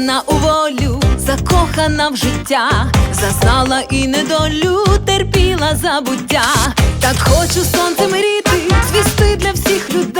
Закохана у волю, закохана в життя, зазнала і недолю, терпіла забуття. Так хочу сонце мріти, звісти для всіх людей.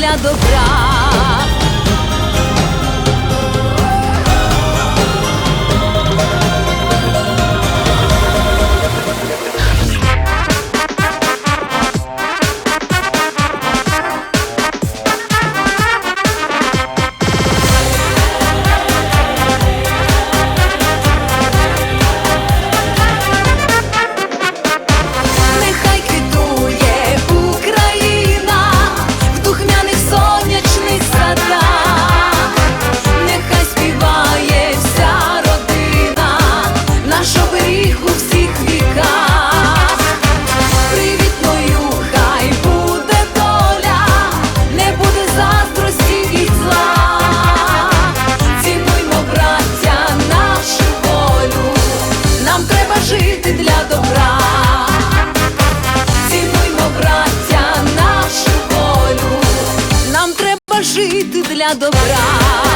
для добра. доля добра.